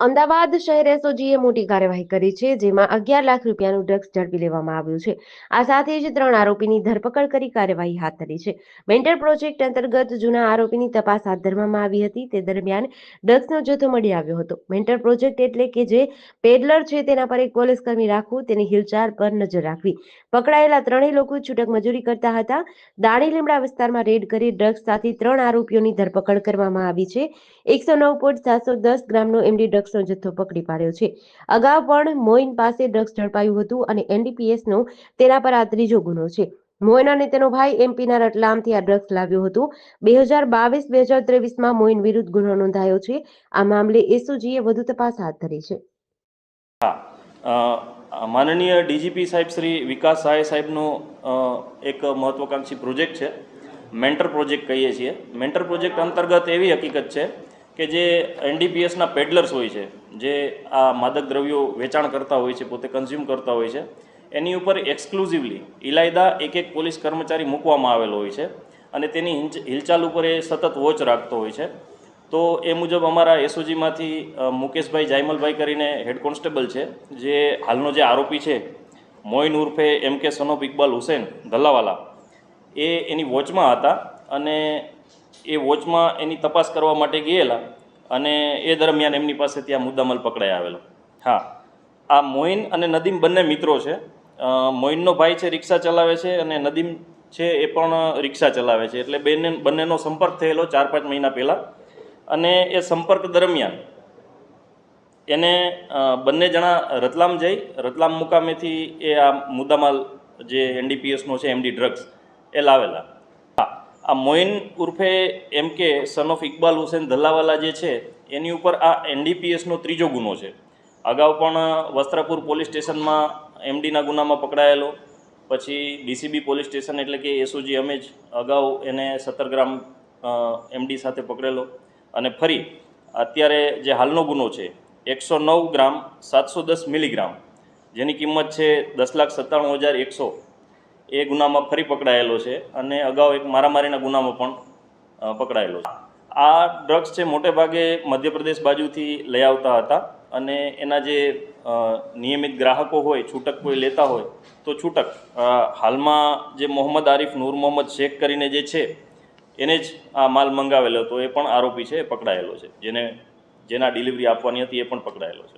અમદાવાદ શહેર એસઓજીએ મોટી કાર્યવાહી કરી છે, જેમાં અગિયાર લાખ રૂપિયાનું ડ્રગ્સ ઝડપી લેવામાં આવ્યું છે. આ સાથે જ ત્રણ આરોપીની ધરપકડ કરી કાર્યવાહી હાથ ધરી છે. મેન્ટર પ્રોજેક્ટ અંતર્ગત જૂના આરોપીની તપાસ હાથ ધરવામાં આવી હતી. તે દરમિયાન ડ્રગ્સનો જથ્થો મળી આવ્યો હતો. મેન્ટર પ્રોજેક્ટ એટલે કે જે પેડલર છે તેના પર એક પોલીસ કર્મી રાખવું, તેની હિલચાલ પર નજર રાખવી. પકડાયેલા ત્રણેય લોકો છૂટક મજૂરી કરતા હતા. દાણી લીમડા વિસ્તારમાં રેડ કરી ડ્રગ્સ સાથે ત્રણ આરોપીઓની ધરપકડ કરવામાં આવી છે. એકસો નવ પોઈન્ટ સાતસો દસ ગ્રામનો એમડી ડ્રગ્સનો જથ્થો પકડી પાડ્યો છે. અગાઉ પણ મોઇન પાસે ડ્રગ્સ ઝડપાયું હતું અને એનડીપીએસનો તેના પર આ ત્રીજો ગુનો છે. મોઇન અને તેનો ભાઈ એમપીના રતલામથી આ ડ્રગ્સ લાવ્યો હતો. બે હજાર બાવીસ, બે હજાર ત્રેવીસમાં મોઇન વિરુદ્ધ ગુનો નોંધાયો છે. આ મામલે એસઓજીએ વધુ તપાસ હાથ ધરી છે. માનનીય ડીજીપી સાહેબ શ્રી વિકાસ સહાય સાહેબનો એક મહત્વાકાંક્ષી પ્રોજેક્ટ છે. મેન્ટર પ્રોજેક્ટ કહીએ છીએ. મેન્ટર પ્રોજેક્ટ અંતર્ગત એવી હકીકત છે કે જે એનડીપીએસના પેડલર્સ હોય છે, જે આ માદક દ્રવ્યો વેચાણ કરતા હોય છે, પોતે કન્ઝ્યુમ કરતા હોય છે, એની ઉપર એક્સક્લુઝિવલી ઇલાયદા એક એક પોલીસ કર્મચારી મૂકવામાં આવેલો હોય છે અને તેની હિલચાલ ઉપર એ સતત વોચ રાખતો હોય છે. તો એ મુજબ અમારા એસઓજીમાંથી મુકેશભાઈ જાયમલભાઈ કરીને હેડ કોન્સ્ટેબલ છે, જે હાલનો જે આરોપી છે મોઇન ઉર્ફે એમ કે સનોફ ઇકબાલ હુસેન ધલ્લાવાલા એ એની વોચમાં હતા અને એ વોચમાં એની તપાસ કરવા માટે ગયેલા અને એ દરમિયાન એમની પાસે ત્યાં મુદ્દામલ પકડાઈ આવેલો. હા, આ મોઇન અને નદીમ બંને મિત્રો છે. મોઇનનો ભાઈ છે, રિક્ષા ચલાવે છે અને નદીમ છે, એ પણ રિક્ષા ચલાવે છે. એટલે બંને, બંનેનો સંપર્ક થયેલો ચાર પાંચ મહિના પહેલાં. અને એ સંપર્ક દરમિયાન એને બંને જણા રતલામ જઈ, રતલામ મુકામેથી એ આ મુદ્દામાલ જે એનડીપીએસનો છે, એમડી ડ્રગ્સ, એ લાવેલા. આ મોઇન ઉર્ફે એમ કે સન ઓફ ઇકબાલ હુસેન ધલ્લાવાલા જે છે, એની ઉપર આ એનડીપીએસનો ત્રીજો ગુનો છે. અગાઉ પણ વસ્ત્રાપુર પોલીસ સ્ટેશનમાં એમડીના ગુનામાં પકડાયેલો, પછી ડીસીબી પોલીસ સ્ટેશન એટલે કે એસઓજી અમે જ અગાઉ એને સત્તર ગ્રામ એમડી સાથે પકડેલો. અને ફરી અત્યારે જે હાલનો ગુનો છે, એકસો નવ ગ્રામ સાતસો દસ મિલીગ્રામ, જેની કિંમત છે દસ લાખ સત્તાણું હજાર એકસો એ ગુનામાં ફરી પકડાયેલો છે અને અગાઉ એક મારામારીના ગુનામાં પણ પકડાયેલો છે. આ ડ્રગ્સ છે મોટે ભાગે મધ્યપ્રદેશ બાજુથી લઈ આવતા હતા અને એના જે નિયમિત ગ્રાહકો હોય, છૂટક કોઈ લેતા હોય, તો છૂટક હાલમાં જે મોહમ્મદ આરિફ નૂર મોહમ્મદ શેખ કરીને જે છે, એને જ આ માલ મંગાવેલો હતો, એ પણ આરોપી છે, એ પકડાયેલો છે. જેને, જેના ડિલિવરી આપવાની હતી, એ પણ પકડાયેલો છે.